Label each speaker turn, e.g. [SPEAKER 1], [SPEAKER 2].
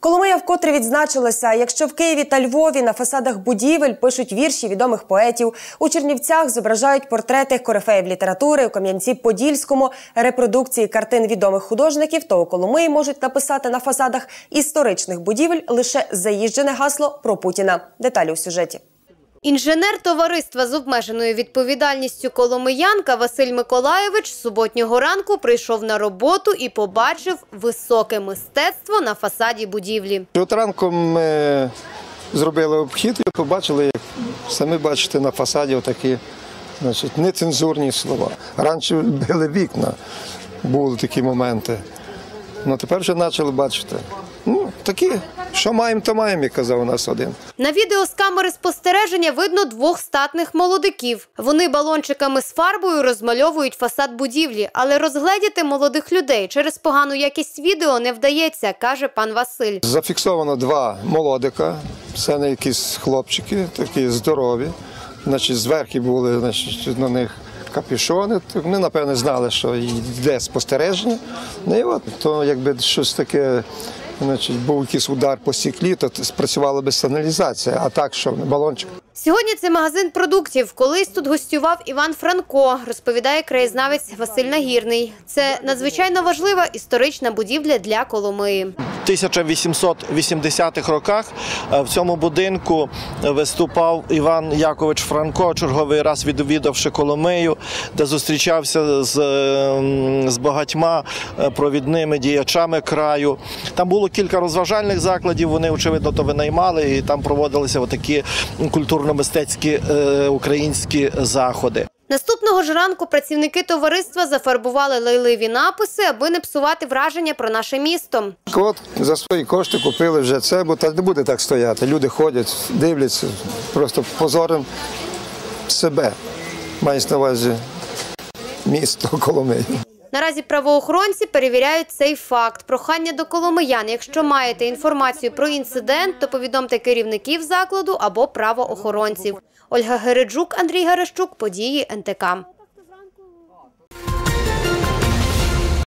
[SPEAKER 1] Коломия вкотре відзначилася, якщо в Києві та Львові на фасадах будівель пишуть вірші відомих поетів, у Чернівцях зображають портрети корифеїв літератури, у Кам'янці-Подільському репродукції картин відомих художників, то у Коломиї можуть написати на фасадах історичних будівель лише заїжджене гасло про Путіна. Деталі у сюжеті.
[SPEAKER 2] Інженер товариства з обмеженою відповідальністю Коломиянка Василь Миколаєвич суботнього ранку прийшов на роботу і побачив високе мистецтво на фасаді будівлі.
[SPEAKER 3] От ранком ми зробили обхід і побачили, як самі бачите, на фасаді отакі значить, нецензурні слова. Раніше били вікна, були такі моменти. Ну тепер вже почали бачити. Ну, такі, що маємо, то маємо, як казав у нас один.
[SPEAKER 2] На відео з камери спостереження видно двох статних молодиків. Вони балончиками з фарбою розмальовують фасад будівлі, але розгледіти молодих людей через погану якість відео не вдається, каже пан Василь.
[SPEAKER 3] Зафіксовано два молодика, це не якісь хлопчики, такі здорові. Значить, зверху були значить, на них капюшони. Ми, напевне, знали, що йде спостереження. Ну і от, то якби щось таке, значить, був якийсь удар по стеклі, то спрацювала би сигналізація, а так, що балончик.
[SPEAKER 2] Сьогодні це магазин продуктів. Колись тут гостював Іван Франко, розповідає краєзнавець Василь Нагірний. Це надзвичайно важлива історична будівля для Коломиї.
[SPEAKER 4] 1880-х роках е, в цьому будинку виступав Іван Якович Франко, черговий раз відвідавши Коломию, де зустрічався з, ем, з багатьма е, провідними діячами краю. Там було кілька розважальних закладів. Вони очевидно то винаймали, і там проводилися отакі культурно-мистецькі е, українські заходи.
[SPEAKER 2] Наступного ж ранку працівники товариства зафарбували лайливі написи, аби не псувати враження про наше місто.
[SPEAKER 3] От за свої кошти купили вже це, бо так не буде так стояти. Люди ходять, дивляться, просто позорим себе. Мається на увазі місто Коломиї.
[SPEAKER 2] Наразі правоохоронці перевіряють цей факт. Прохання до коломиян. Якщо маєте інформацію про інцидент, то повідомте керівників закладу або правоохоронців. Ольга Гереджук, Андрій Гарещук, події НТК.